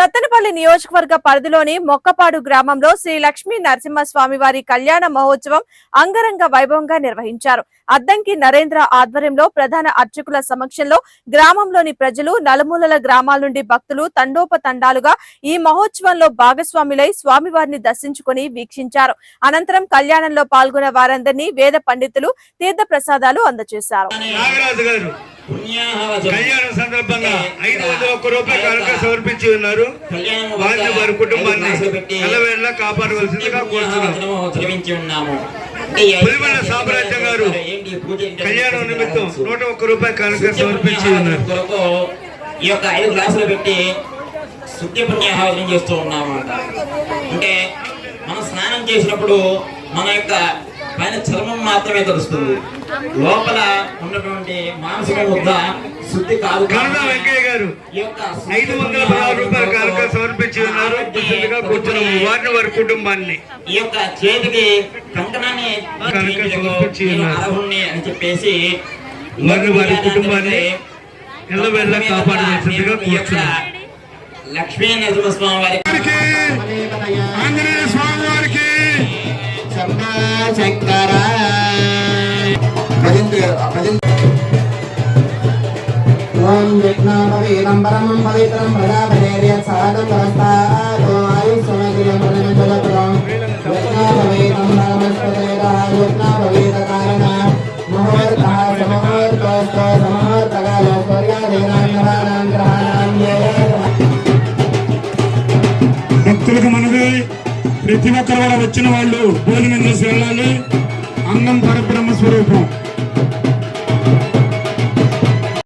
సత్తెనపల్లి నియోజకవర్గ పరిధిలోని మొక్కపాడు గ్రామంలో శ్రీ లక్ష్మీ నరసింహస్వామి వారి కళ్యాణ మహోత్సవం అంగరంగ వైభవంగా నిర్వహించారు. అద్దంకి నరేంద్ర ఆధ్వర్యంలో ప్రధాన అర్చకుల సమక్షంలో గ్రామంలోని ప్రజలు నలుమూలల గ్రామాల నుండి భక్తులు తండోపతండాలుగా ఈ మహోత్సవంలో భాగస్వాములై స్వామివారిని దర్శించుకుని వీక్షించారు. అనంతరం కళ్యాణంలో పాల్గొన్న వారందరినీ వేద పండితులు తీర్థ ప్రసాదాలు అందజేశారు కళ్యాణం సందర్భంగా ఐదు వందల ఒక్క రూపాయలు కనుక సమర్పించి ఉన్నారు. వారిని వారి కుటుంబాన్ని ఎల్లవేళ్ళ కాపాడవలసిందిగా కోరుతున్నాం. శ్రమించి ఉన్నాము పులిమల సామ్రాజ్యం గారు కళ్యాణం నిమిత్తం నూట ఒక్క రూపాయి కనుక సమర్పించి ఉన్నారు. ఈ యొక్క ఐదు గ్లాసులు పెట్టి శుద్ధి పుణ్యాహారం చేస్తూ ఉన్నాము అంటే మనం స్నానం చేసినప్పుడు మన యొక్క పైన చర్మం మాత్రమే తెలుస్తుంది. లోపల ఉన్నటువంటి మానసిక ముద్ద శుద్ధి కాదు. కనక వెంకయ్య గారు ఈ యొక్క శుద్ధి ఐదు వందల పదహారు రూపాయలు కనుక సమర్పించి ఉన్నారు. కృతజ్ఞతగా కూర్చున్నాము వారిని వారి కుటుంబాన్ని. ఈ యొక్క చేతికి కంకణాన్ని సమర్పించి అని చెప్పేసి వారిని వారి కుటుంబాన్ని కాపాడవలసిందిగా కోరుచున్నాం లక్ష్మీ నరసింహస్వామి వారి ఆంజనేయ వారికి శంకర. ఓం విఘ్నోపవీతం పరమం పవిత్రం ప్రజాపతేర్యత్ సాధం వస్తాదో ప్రతి ఒక్కరు కూడా వచ్చిన వాళ్ళు భోజనం చేసి వెళ్ళాలి అన్నం పరబ్రహ్మ స్వరూపం.